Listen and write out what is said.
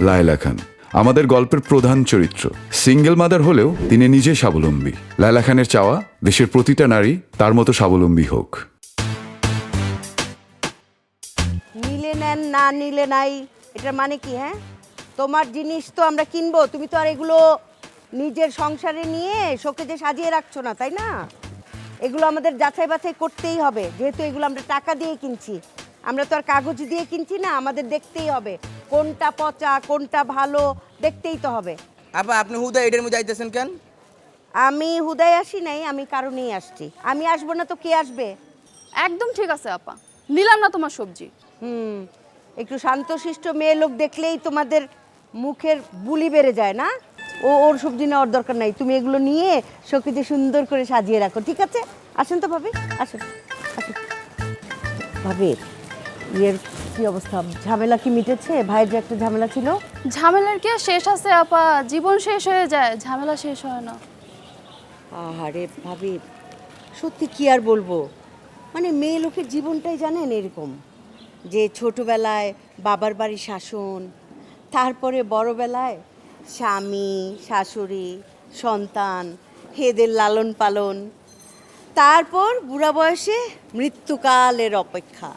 লায়লা খান। আমাদের গল্পের প্রধান চরিত্র। সিঙ্গেল মাদার হলেও তিনি নিজে স্বাবলম্বী। লায়লা খানের চাওয়া, দেশের প্রতিটা নারী তার মতো স্বাবলম্বী হোক। নিলে নেন, না নিলে নাই, এটার মানে কি হ্যাঁ? তোমার জিনিস তো আমরা কিনবো, তুমি তো আর এগুলো নিজের সংসারে নিয়ে শোকেজে সাজিয়ে রাখছো না, তাই না? এগুলো আমাদের যাচাই বাছাই করতেই হবে, যেহেতু এগুলো আমরা টাকা দিয়ে কিনছি। আমরা তো আর কাগজ দিয়ে কিনছি না, আমাদের দেখতেই হবে। কোনটা পচা কোনটা ভালো দেখতেই তো হবে। আপা আপনি হুদা এটার মধ্যে যাইতেছেন কেন? আমি হুদায় আসি নাই আমি কারণেই আসছি। আমি আসব না তো কে আসবে? একদম ঠিক আছে আপা। নিলাম না তোমার সবজি। হুম একটু শান্তশিষ্ট মেয়ে লোক দেখলেই তোমাদের মুখের বুলি বেড়ে যায় না? ও ওর সবজি নেওয়ার দরকার নাই তুমি এগুলো নিয়ে শোকেজে সুন্দর করে সাজিয়ে রাখো ঠিক আছে? আসেন তো ভাবি আসেন আসেন। ভাবি ইয়ের কি অবস্থা? ঝামেলা কি মিটেছে? ভাইয়ের যে একটা ঝামেলা ছিল? ঝামেলার কি আর শেষ আছে আপা? জীবন শেষ হয়ে যায় ঝামেলা শেষ হয় না। আহারে ভাবি সত্যি কি আর বলব? মানে মেয়ে লোকের জীবনটাই জানেন এরকম। যে ছোটবেলায় বাবার বাড়ি শাসন তারপরে বড়বেলায় স্বামী শাশুড়ি সন্তান হেদের লালন পালন তারপর বুড়া বয়সে মৃত্যুকালের অপেক্ষা।